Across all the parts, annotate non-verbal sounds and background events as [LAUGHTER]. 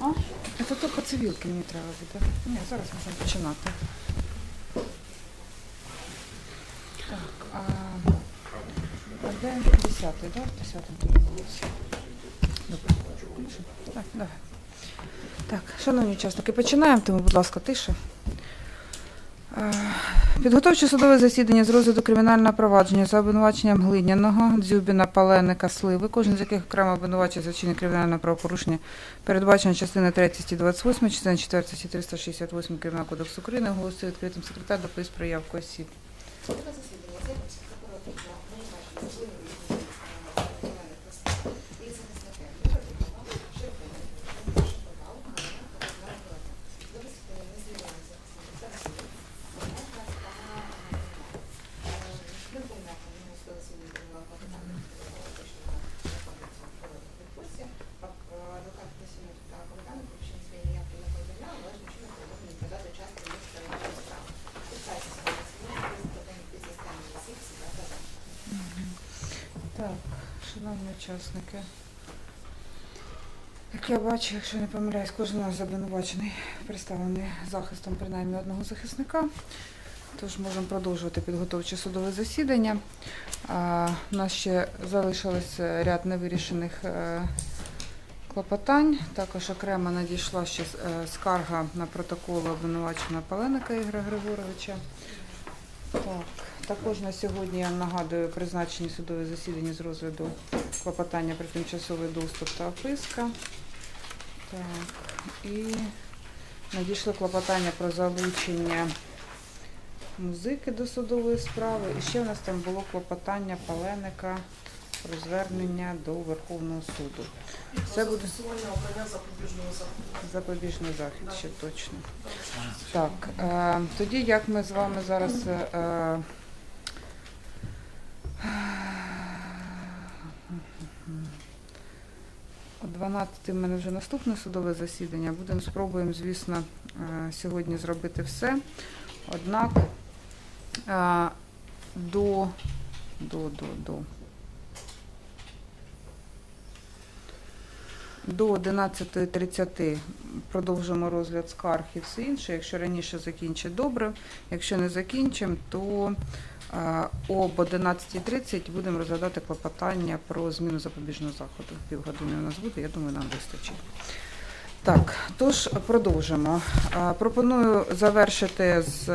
А? Це тільки цивілки мені треба буде. Ні, зараз можемо починати. Так, а, а де 10-й, да? 10-й. Добре. Так, давай. Так, шановні учасники, починаємо, тому, будь ласка, тише. Підготовче судове засідання з розгляду кримінального провадження за обвинуваченням Глиняного, Дзюбіна, Паленика, Сливи, кожен з яких окремо обвинувачує за вчинення кримінального правопорушення, передбачено частини 3 статті 28, частини 4 статті 368 Кримінального кодексу України, оголосив відкритим секретар доповість про явку осіб. Шановні учасники. Як я бачу, якщо не помиляюсь, кожен наш обвинувачений представлений захистом принаймні одного захисника. Тож можемо продовжувати підготовче судове засідання. У нас ще залишилось ряд невирішених е, клопотань. Також окремо надійшла ще е, скарга на протокол обвинуваченого Паленика Ігоря Григоровича. Так, також на сьогодні я нагадую призначені судові засідання з розгляду клопотання про тимчасовий доступ та описка. Так, і надійшло клопотання про залучення музики до судової справи. І ще в нас там було клопотання Паленика про звернення до Верховного суду. Це буде запобіжний захід, ще точно. Так, е, тоді як ми з вами зараз. Е, о 12 в мене вже наступне судове засідання. Будемо спробуємо, звісно, е, сьогодні зробити все. Однак е, до, до, до, до. До 11.30 продовжимо розгляд скарг і все інше. Якщо раніше закінчить добре, якщо не закінчимо, то е, об 11.30 будемо розглядати клопотання про зміну запобіжного заходу. Півгодини у нас буде, я думаю, нам вистачить. Так, тож продовжимо. Е, Пропоную завершити з,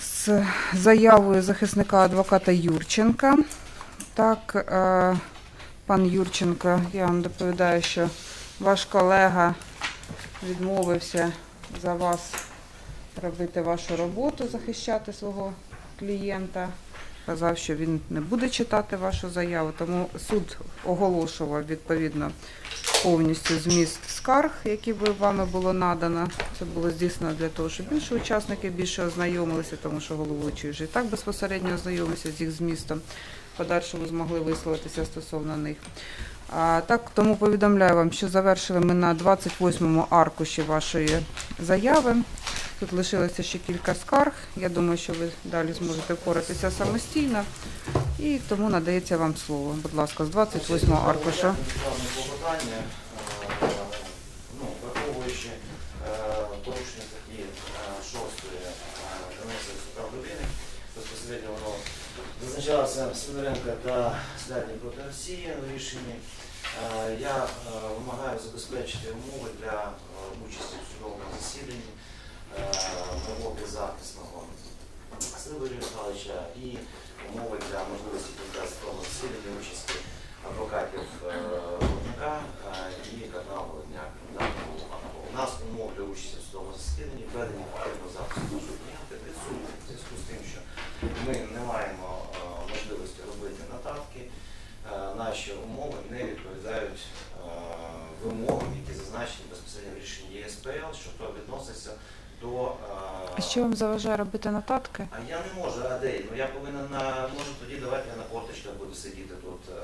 з заявою захисника адвоката Юрченка. Так, е, Пан Юрченко, я вам доповідаю, що ваш колега відмовився за вас робити вашу роботу, захищати свого клієнта. Казав, що він не буде читати вашу заяву, тому суд оголошував відповідно повністю зміст скарг, які би вами було надано. Це було здійснено для того, щоб інші учасники більше ознайомилися, тому що головуючий вже і так безпосередньо ознайомився з їх змістом. Подальшому змогли висловитися стосовно них. А, так, тому повідомляю вам, що завершили ми на 28-му аркуші вашої заяви. Тут лишилося ще кілька скарг. Я думаю, що ви далі зможете впоратися самостійно. І тому надається вам слово. Будь ласка, з 28-го аркуша. Ну, враховуючи е, порушення статті 6 Конвенції з прав людини, безпосередньо воно зазначалося Сидоренка та Слядні проти Росії рішенні. Е, Я е, вимагаю забезпечити умови для е, участі в судовому засіданні мого беззахисного Сили Михайловича і умови для можливості судового засідання участі адвокатів е, і каналу Володняк. У нас умов для участі в судовому засіданні введені потрібно запису нашого клієнта відсутні в зв'язку з тим, що ми не маємо е, можливості робити нотатки. Е, Наші умови не відповідають е, вимогам, які зазначені безпосередньо в рішенні ЄСПЛ, що то відноситься до е, А що вам заважає робити нотатки? а я не можу, а де? Ну я повинен на може тоді давайте я на порточках буду сидіти тут е,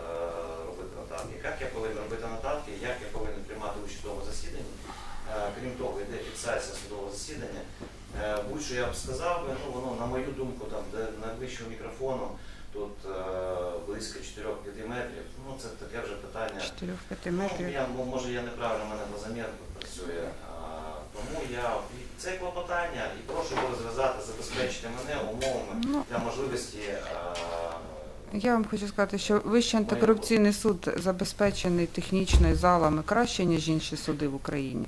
робити нотатки. Як я повинен робити нотатки, як я повинен приймати участь в судовому засіданні? Е, крім того, йде фіксація судового засідання. Е, будь-що я б сказав, ну воно на мою думку, там де найближчого мікрофону тут е, близько 4-5 метрів. Ну це таке вже питання. 4-5 Ну, метрів. я, мо- може я неправильно, в мене глазомір працює. Тому я це клопотання і прошу його розв'язати, забезпечити мене умовами Ну. для можливості. А, Я вам хочу сказати, що Вищий антикорупційний суд забезпечений технічною залами краще, ніж інші суди в Україні.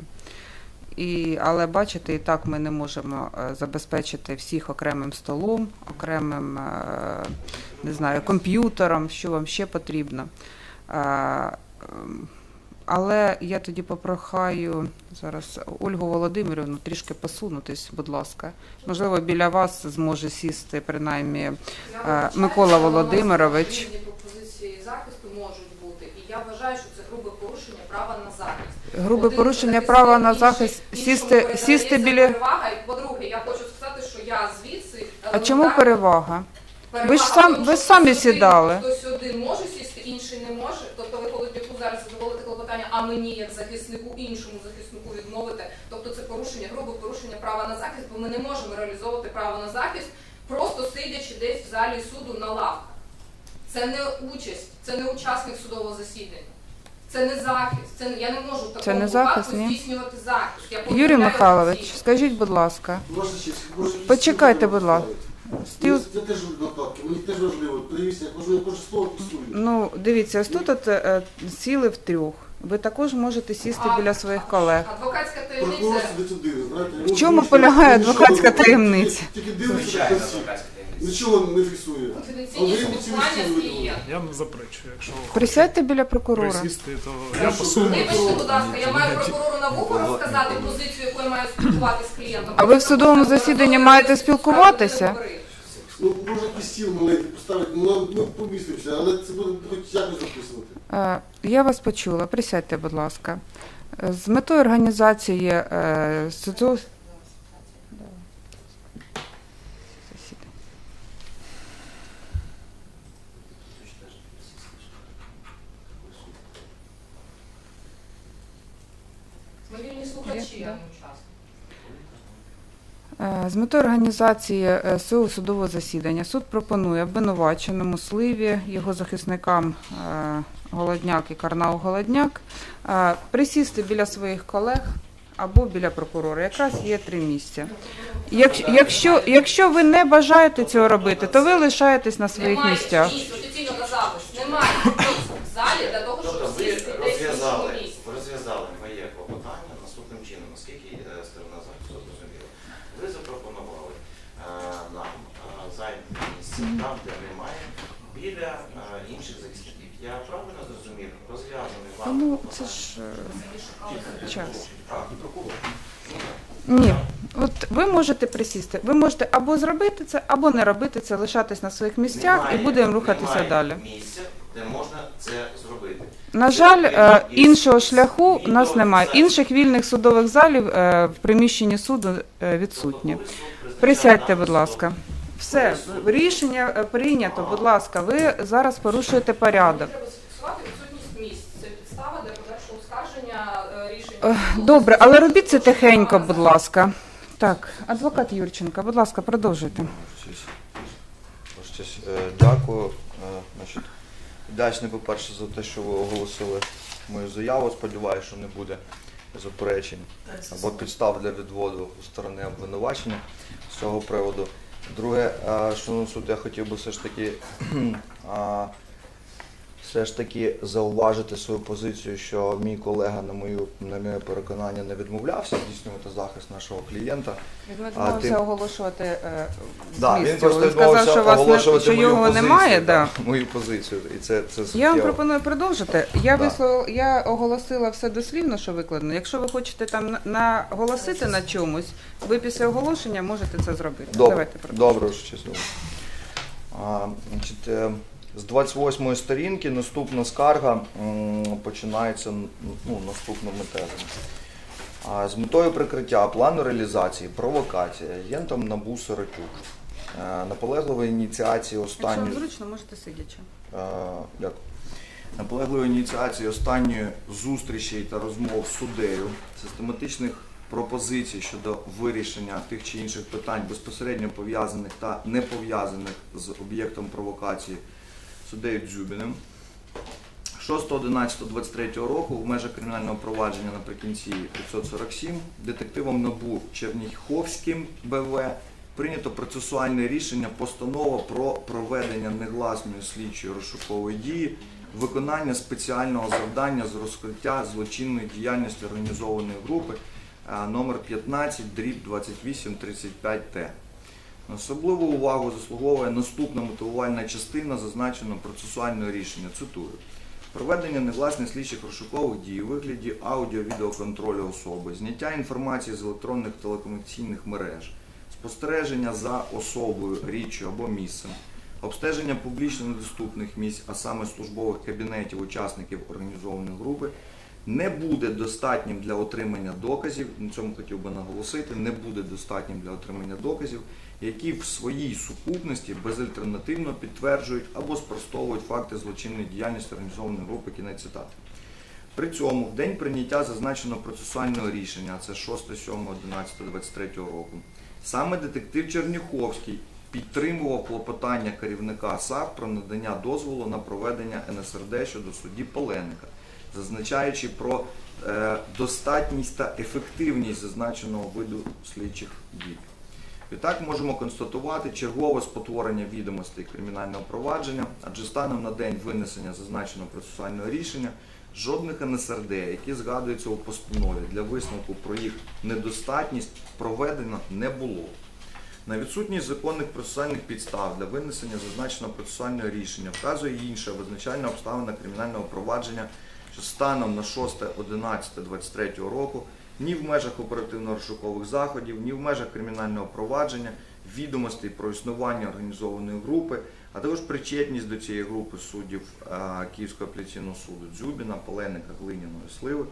І, але бачите, і так ми не можемо е, забезпечити всіх окремим столом, окремим е, не знаю, комп'ютером, що вам ще потрібно. Е, ем, Але я тоді попрохаю зараз Ольгу Володимирівну трішки посунутись, будь ласка. Можливо, біля вас зможе сісти принаймні Микола Володимирович. Пропозиції захисту можуть бути, і я вважаю, що це грубе порушення права на захист. Грубе порушення права на захист сісти, сісти біля. перевага. І по-друге, я хочу сказати, що я звідси А чому елементарно- перевага? Ви ж сам- ви самі хтось один- сідали. Хтось один може сісти, інший не може. Тобто ви Холоднюку зараз задоволите клопотання, а мені як захиснику, іншому захиснику відмовити. Тобто це порушення, грубе порушення права на захист, бо ми не можемо реалізовувати право на захист, просто сидячи десь в залі суду на лавках. Це не участь, це не учасник судового засідання. Це не захист. Це я не можу в такому Це не випадку захист, ні? здійснювати захист. Я Юрій повідомляю Михайлович, всіх. скажіть, будь ласка, Ваша честь, може, Почекайте, будь ласка. стіл. Це теж нотатки, мені теж важливо. Перевірте, як можливо, кожне слово писую. Ну, дивіться, ось тут от, е, сіли втрьох. Ви також можете сісти А- біля своїх колег. Адвокатська Прокурор таємниця. В чому полягає адвокатська таємниця? Тільки Звичайно, адвокатська таємниця. Нічого не фіксує. Конфіденційність А ви спілкування з всі клієнтом. Я не заперечую, якщо ви Присядьте біля прокурора. присісти, то я посуну. Вибачте, будь ласка, я маю прокурору на вухо розказати позицію, якою маю спілкуватися з клієнтом. А ви в судовому засіданні маєте спілкуватися? Ну, може, якийсь стіл маленький поставити, ну, ми помістимося, але це буде хоч якось записувати. Е, Я вас почула. Присядьте, будь ласка. Е, З метою організації е, суду... Засідання. Ми вільні слухачі, Є, а да. не учасники. Е, З метою організації е, свого судового засідання суд пропонує обвинуваченому Сливі, його захисникам е, Голодняк і Карнау Голодняк е, присісти біля своїх колег або біля прокурора. Якраз є три місця. Якщо, якщо, ви не бажаєте цього робити, то ви лишаєтесь на своїх місцях. немає місць в залі для того, Тобто щоб ви сісти десь в іншому розв'язали, місці. ви розв'язали моє клопотання наступним чином, оскільки е, сторона захисту зрозуміла. Ви запропонували е, нам е, зайняти місце там, де немає, біля е, інших захисників. Я правильно зрозумів, розв'язаний вам Ну, це ж е, час. Ні. От ви можете присісти. Ви можете або зробити це, або не робити це, лишатись на своїх місцях і будемо рухатися немає далі. місця, де можна це зробити. На жаль, е, іншого шляху у нас немає. Інших вільних судових залів е, в приміщенні суду е, відсутні. Присядьте, будь ласка. Все, рішення е, прийнято. Будь ласка, ви зараз порушуєте порядок. Е. Е. Добре, але робіть це тихенько, будь ласка. Так, адвокат Юрченко, будь ласка, продовжуйте. Дякую. Вдячний, по-перше, за те, що ви оголосили мою заяву. Сподіваюся, що не буде заперечень або підстав для відводу у сторони обвинувачення з цього приводу. Друге, е, шановний суд, я хотів би все ж таки [CLEARS THROAT] все ж таки зауважити свою позицію, що мій колега на мою на моє переконання не відмовлявся здійснювати захист нашого клієнта. Він відмовився ти- оголошувати е, Да, він просто Він сказав, що, вас не, оголошувати що мою його позицію, немає. Да. мою позицію. І це, це Я вам пропоную продовжити. Я Да. висловила, я оголосила все дослівно, що викладено. Якщо ви хочете там наголосити на чомусь, ви після оголошення можете це зробити. Добре, Давайте продовжимо. добре, що чесно. З 28 сторінки наступна скарга починається ну, наступними тезами. З метою прикриття плану реалізації провокації агентом НАБУ Сиротюк. Е, Наполегливої ініціації останньої вам зручно, можете сидячи. Е, Дякую. Наполегливої ініціації останньої зустрічей та розмов з суддею, систематичних пропозицій щодо вирішення тих чи інших питань безпосередньо пов'язаних та не пов'язаних з об'єктом провокації суддею Дзюбіним 6.11.23 року в межах кримінального провадження наприкінці 547 детективом НАБУ Черніховським БВ прийнято процесуальне рішення постанова про проведення негласної слідчої розшукової дії, виконання спеціального завдання з розкриття злочинної діяльності організованої групи а, номер 15 дріб 2835 Т. Особливу увагу заслуговує наступна мотивувальна частина зазначеного процесуального рішення. Цитую. Проведення негласних слідчих розшукових дій у вигляді аудіо-відеоконтролю особи, зняття інформації з електронних телекомунікаційних мереж, спостереження за особою, річчю або місцем, обстеження публічно недоступних місць, а саме службових кабінетів учасників організованої групи, не буде достатнім для отримання доказів. На цьому хотів би наголосити, не буде достатнім для отримання доказів, які в своїй сукупності безальтернативно підтверджують або спростовують факти злочинної діяльності організованої групи кінець цитати. При цьому в день прийняття зазначеного процесуального рішення, а це 6, 7, 11, 23 року, саме детектив Черніховський підтримував клопотання керівника САП про надання дозволу на проведення НСРД щодо судді Поленика, зазначаючи про е, достатність та ефективність зазначеного виду слідчих дій. Відтак можемо констатувати чергове спотворення відомостей кримінального провадження, адже станом на день винесення зазначеного процесуального рішення жодних НСРД, які згадуються у постанові для висновку про їх недостатність, проведено не було. На відсутність законних процесуальних підстав для винесення зазначеного процесуального рішення вказує інша визначальна обставина кримінального провадження, що станом на 6.11.23 року ні в межах оперативно-розшукових заходів, ні в межах кримінального провадження, відомостей про існування організованої групи, а також причетність до цієї групи суддів е, Київського апеляційного суду Дзюбіна, Поленика, Глиняної Сливи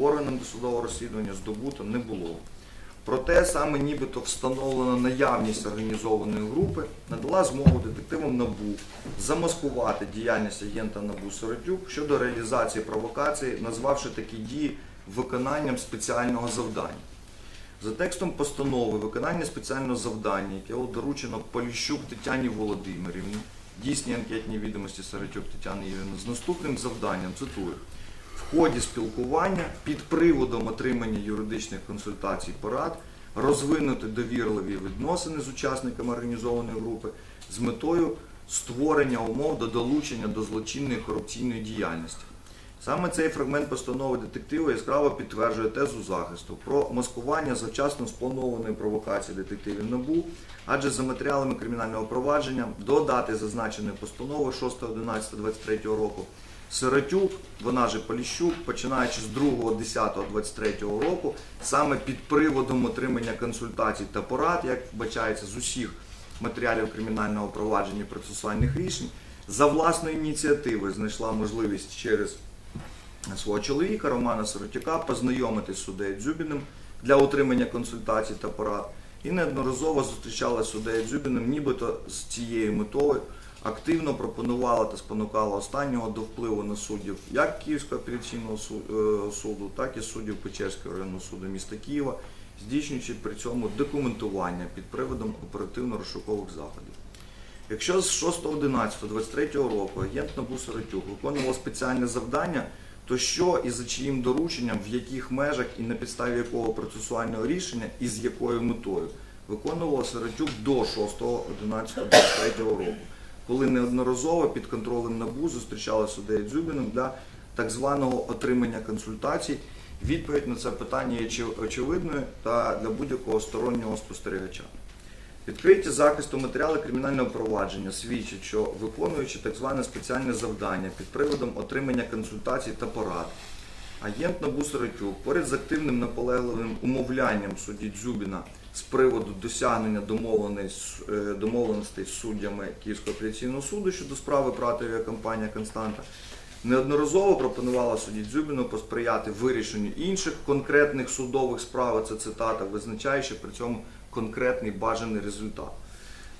органам досудового розслідування здобуто не було. Проте саме нібито встановлена наявність організованої групи надала змогу детективам НАБУ замаскувати діяльність агента НАБУ Соротюк щодо реалізації провокації, назвавши такі дії виконанням спеціального завдання. За текстом постанови виконання спеціального завдання, яке доручено Поліщук Тетяні Володимирівні, дійсні анкетні відомості Сарачук Тетяни Євгенівни, з наступним завданням, цитую, в ході спілкування під приводом отримання юридичних консультацій порад розвинути довірливі відносини з учасниками організованої групи з метою створення умов до долучення до злочинної корупційної діяльності. Саме цей фрагмент постанови детектива яскраво підтверджує тезу захисту про маскування завчасно спланованої провокації детективів НАБУ, адже за матеріалами кримінального провадження до дати зазначеної постанови 6.11.23 року Сиротюк, вона же Поліщук, починаючи з 2.10.23 року, саме під приводом отримання консультацій та порад, як вбачається з усіх матеріалів кримінального провадження процесуальних рішень, за власної ініціативи знайшла можливість через свого чоловіка Романа Сиротюка познайомитись з суддею Дзюбіним для отримання консультацій та порад. І неодноразово зустрічала суддею Дзюбіним, нібито з цією метою активно пропонувала та спонукала останнього до впливу на суддів як Київського апеляційного е, суду, так і суддів Печерського районного суду міста Києва, здійснюючи при цьому документування під приводом оперативно-розшукових заходів. Якщо з 6.11.23 року агент НАБУ Сиротюк виконував спеціальне завдання, то що і за чиїм дорученням, в яких межах і на підставі якого процесуального рішення і з якою метою виконував Сиротюк до 6.11.23 року, коли неодноразово під контролем НАБУ зустрічали суддею Дзюбіном для так званого отримання консультацій. Відповідь на це питання є очевидною та для будь-якого стороннього спостерігача. Відкриті захисту матеріали кримінального провадження свідчать, що виконуючи так зване спеціальне завдання під приводом отримання консультацій та порад, агент НАБУ Сиротюк поряд з активним наполегливим умовлянням судді Дзюбіна з приводу досягнення домовленостей, е, з суддями Київського апеляційного суду щодо справи про авіакомпанія Константа, неодноразово пропонувала судді Дзюбіну посприяти вирішенню інших конкретних судових справ, це цитата, визначаючи при цьому конкретний бажаний результат.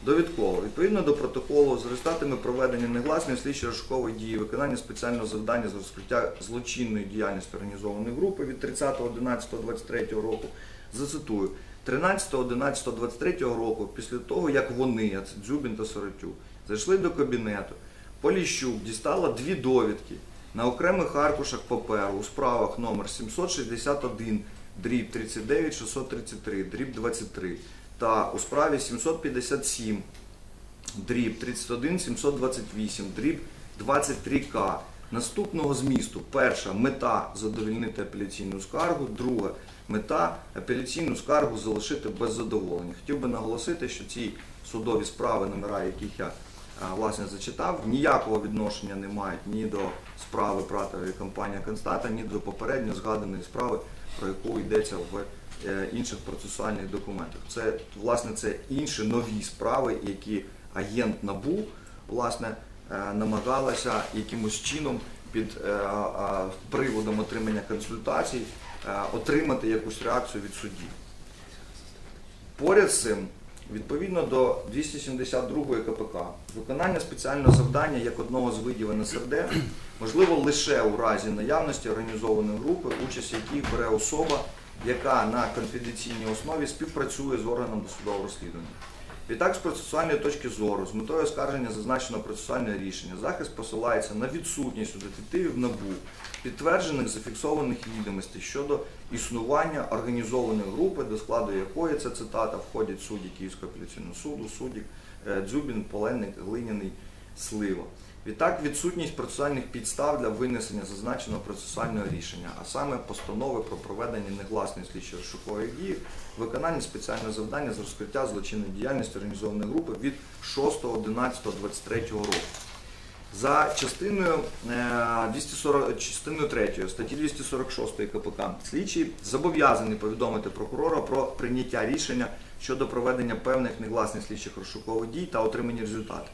Довідково, відповідно до протоколу, за результатами проведення негласної слідчої розшукової дії, виконання спеціального завдання з розкриття злочинної діяльності організованої групи від 30.11.23 року, зацитую, 13.11.23 року, після того, як вони, це Дзюбін та Соротюк, зайшли до кабінету, Поліщук дістала дві довідки на окремих аркушах паперу у справах номер 761, дріб 39 633, дріб 23 та у справі 757, дріб 31 728, дріб 23К. Наступного змісту. Перша мета задовільнити апеляційну скаргу, друга мета апеляційну скаргу залишити без задоволення. Хотів би наголосити, що ці судові справи, номера яких я власне зачитав, ніякого відношення не мають ні до справи Пратової компанії Констата, ні до попередньо згаданої справи, про яку йдеться в е, інших процесуальних документах. Це власне це інші нові справи, які агент НАБУ власне е, намагалася якимось чином під е, приводом отримання консультацій отримати якусь реакцію від судді. Поряд з цим, відповідно до 272 КПК, виконання спеціального завдання як одного з видів НСРД можливо лише у разі наявності організованої групи, участь яких бере особа, яка на конфіденційній основі співпрацює з органом досудового розслідування. Відтак, з процесуальної точки зору, з метою оскарження зазначеного процесуального рішення, захист посилається на відсутність у детективів НАБУ підтверджених зафіксованих відомостей щодо існування організованої групи, до складу якої ця цитата входять судді Київського апеляційного суду, судді е, Дзюбін, Поленник, Глиняний, Слива. Відтак, відсутність процесуальних підстав для винесення зазначеного процесуального рішення, а саме постанови про проведення негласної слідчої розшукової дії, виконання спеціального завдання з розкриття злочинної діяльності організованої групи від 6.11.23 року. За частиною, е, 240, частиною 3 статті 246 КПК слідчий зобов'язаний повідомити прокурора про прийняття рішення щодо проведення певних негласних слідчих розшукових дій та отримання результатів.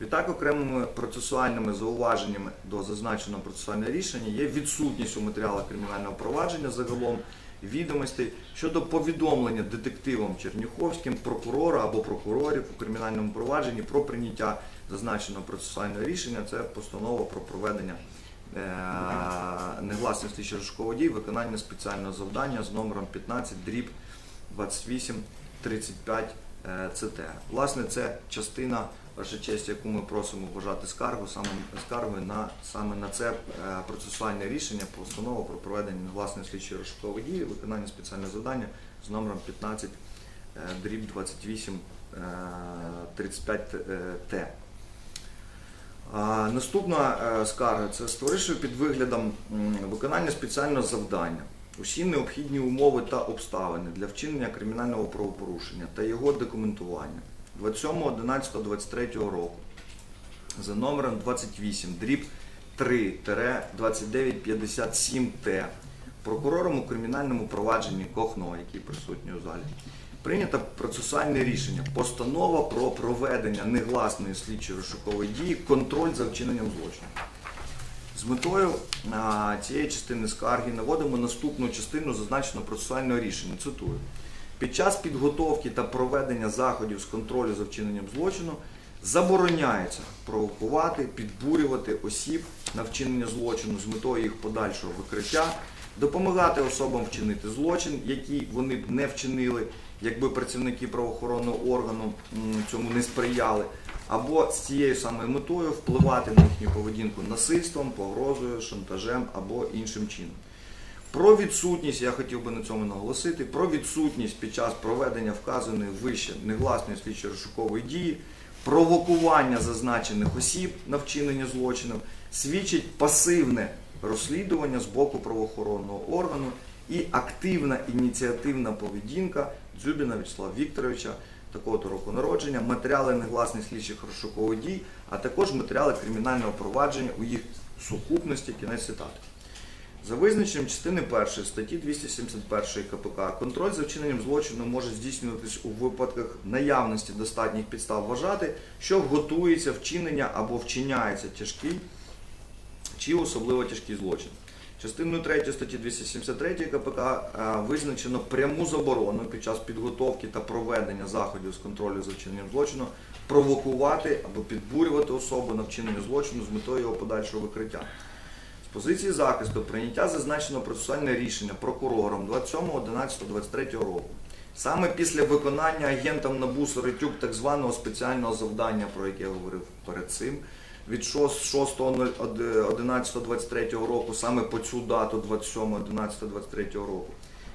Відтак, окремими процесуальними зауваженнями до зазначеного процесуального рішення є відсутність у матеріалах кримінального провадження загалом відомостей щодо повідомлення детективом Черніховським прокурора або прокурорів у кримінальному провадженні про прийняття зазначеного процесуального рішення. Це постанова про проведення е, негласних слідчих дій, виконання спеціального завдання з номером 15 дріб 28 35 е, ЦТ. Власне, це частина, ваша честь, яку ми просимо вважати скаргу, саме скаргою на саме на це е, процесуальне рішення, постанова про проведення негласної слідчої розшукової дії, виконання спеціального завдання з номером 15 е, дріб 28 е, 35 е, Т. Наступна скарга це створивши під виглядом виконання спеціального завдання усі необхідні умови та обставини для вчинення кримінального правопорушення та його документування 27.11.23 року за номером 28 дріб 3-2957Т прокурором у кримінальному провадженні Кохно, який присутній у залі, прийнято процесуальне рішення постанова про проведення негласної слідчої розшукової дії, контроль за вчиненням злочину. З метою цієї частини скарги наводимо наступну частину зазначеного процесуального рішення. Цитую. Під час підготовки та проведення заходів з контролю за вчиненням злочину забороняється провокувати, підбурювати осіб на вчинення злочину з метою їх подальшого викриття, допомагати особам вчинити злочин, який вони б не вчинили, якби працівники правоохоронного органу цьому не сприяли, або з цією самою метою впливати на їхню поведінку насильством, погрозою, шантажем або іншим чином. Про відсутність, я хотів би на цьому наголосити, про відсутність під час проведення вказаної вище негласної слідчої розшукової дії, провокування зазначених осіб на вчинення злочину свідчить пасивне розслідування з боку правоохоронного органу і активна ініціативна поведінка Дзюбіна Вячеслава Вікторовича, такого-то року народження, матеріали негласних слідчих розшукових дій, а також матеріали кримінального провадження у їх сукупності кінець цитати. За визначенням частини 1 статті 271 КПК, контроль за вчиненням злочину може здійснюватись у випадках наявності достатніх підстав вважати, що готується вчинення або вчиняється тяжкий чи особливо тяжкий злочин. Частиною 3 статті 273 КПК е, визначено пряму заборону під час підготовки та проведення заходів з контролю за вчиненням злочину провокувати або підбурювати особу на вчинення злочину з метою його подальшого викриття. Позиції захисту прийняття зазначеного процесуальне рішення прокурором 27.11.23 року. Саме після виконання агентом НАБУ Соротюк так званого спеціального завдання, про яке я говорив перед цим, від 6.11.23 року, саме по цю дату 27.11.23 року,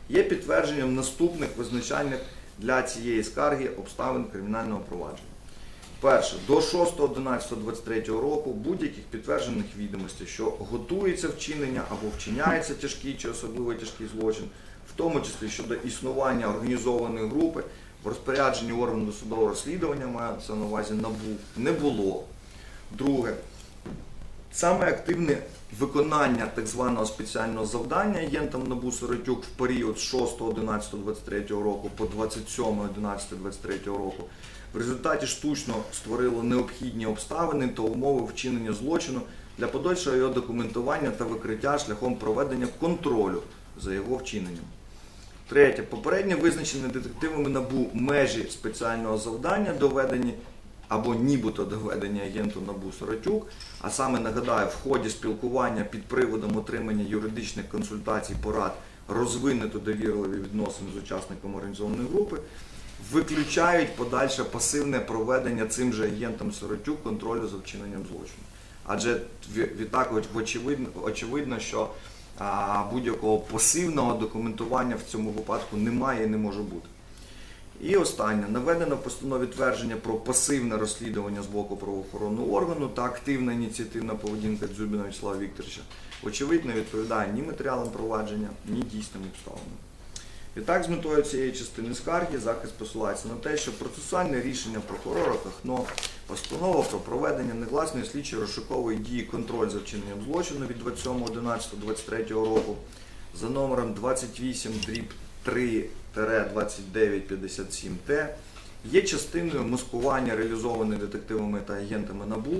є підтвердженням наступних визначальних для цієї скарги обставин кримінального провадження. Перше, до 6.11.23 року будь-яких підтверджених відомостей, що готується вчинення або вчиняється тяжкий чи особливо тяжкий злочин, в тому числі щодо існування організованої групи в розпорядженні органу досудового розслідування, це на увазі НАБУ, не було. Друге, саме активне виконання так званого спеціального завдання агентом НАБУ Сиротюк в період з 6.11.23 року по 27.11.23 року в результаті штучно створило необхідні обставини та умови вчинення злочину для подальшого його документування та викриття шляхом проведення контролю за його вчиненням. Третє. Попередньо визначені детективами НАБУ межі спеціального завдання доведені або нібито доведені агенту НАБУ Соротюк, а саме нагадаю, в ході спілкування під приводом отримання юридичних консультацій порад розвинути довірливі відносини з учасниками організованої групи, виключають подальше пасивне проведення цим же агентом Сиротюк контролю за вчиненням злочину. Адже відтак очевидно, очевидно, що будь-якого пасивного документування в цьому випадку немає і не може бути. І останнє наведено в постанові твердження про пасивне розслідування з боку правоохоронного органу та активна ініціативна поведінка Дзюбіна Вячеслава Вікторовича, очевидно, відповідає ні матеріалам провадження, ні дійсним обставинам. Відтак, з метою цієї частини скарги захист посилається на те, що процесуальне рішення прокурора Кахно, постанова про проведення негласної слідчої розшукової дії контроль за вчиненням злочину від 27.11.23 року за номером 28 дріб 3 2957 т є частиною маскування, реалізованої детективами та агентами НАБУ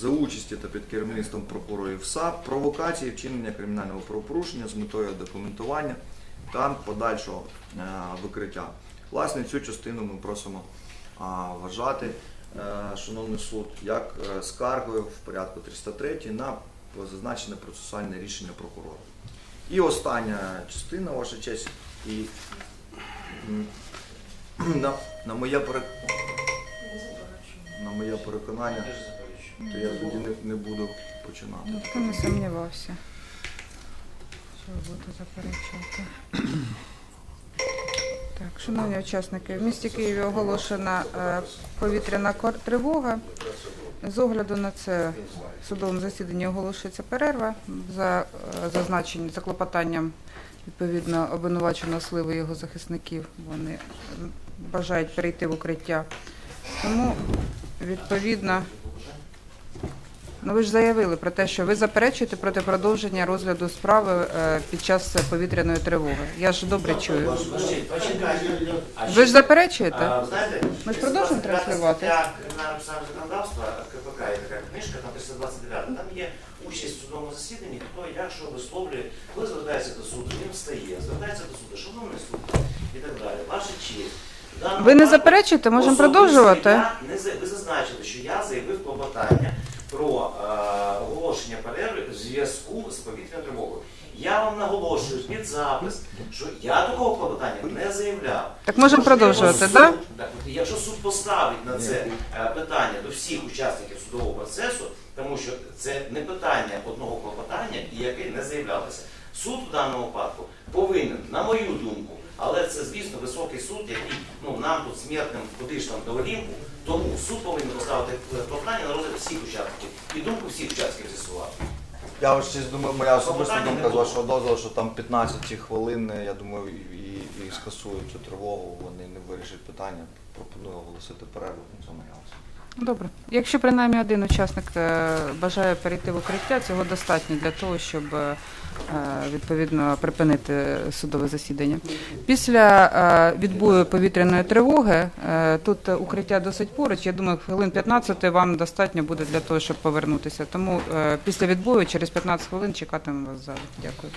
за участі та під керівництвом прокурорів САП, провокації вчинення кримінального правопорушення з метою документування та подальшого е, викриття. Власне, цю частину ми просимо вважати, е, шановний суд, як е, скаргою в порядку 303 на зазначене процесуальне рішення прокурора. І остання частина, ваша честь, і [CLEARS THROAT] на, на, моє, пере... на моє переконання, то я тоді не, не буду починати. Ніхто не сумнівався, будете заперечувати. Так, шановні учасники, в місті Києві оголошена е, повітряна тривога. З огляду на це в судовому засіданні оголошується перерва за е, зазначенням, за клопотанням відповідно обвинуваченого сливи його захисників. Вони бажають перейти в укриття. Тому відповідно. Ну ви ж заявили про те, що ви заперечуєте проти продовження розгляду справи е, під час повітряної тривоги. Я ж добре чую. Ви ж заперечуєте? Знаєте, Ми ж продовжимо 329 транслювати. стаття Кримінального процесуального законодавства КПК є така книжка, там 329, там є участь в судовому засіданні, хто як що висловлює, коли звертається до суду, він встає, звертається до суду, шановний суд і так далі. Ваша честь. В даному Ви не випадку заперечуєте? Можемо особисто продовжувати? я не за- Ви зазначили, що я заявив клопотання про е, оголошення перерви в зв'язку з повітряною тривогою. Я вам наголошую під запис, що я такого клопотання не заявляв. Так можемо продовжувати, суд- так? так? Якщо суд поставить на це е, питання до всіх учасників судового процесу, тому що це не питання одного клопотання, і яке не заявлялося. Суд в даному випадку повинен, на мою думку, але це, звісно, високий суд, який ну, нам тут смертним куди ж там до Олімпу, тому суд повинен поставити е, клопотання на розгляд всіх учасників і думку всіх учасників з'ясувати. Я ось щось думаю, моя особиста Клопотання думка не з було. вашого дозволу, що там 15 хвилин, я думаю, і, і, скасують цю тривогу, вони не вирішать питання. Пропоную оголосити перерву на цьому я. Добре. Якщо принаймні один учасник е, бажає перейти в укриття, цього достатньо для того, щоб е, відповідно припинити судове засідання. Після е, відбою повітряної тривоги е, тут укриття досить поруч. Я думаю, хвилин 15 вам достатньо буде для того, щоб повернутися. Тому е, після відбою через 15 хвилин чекатимемо вас в. Дякую.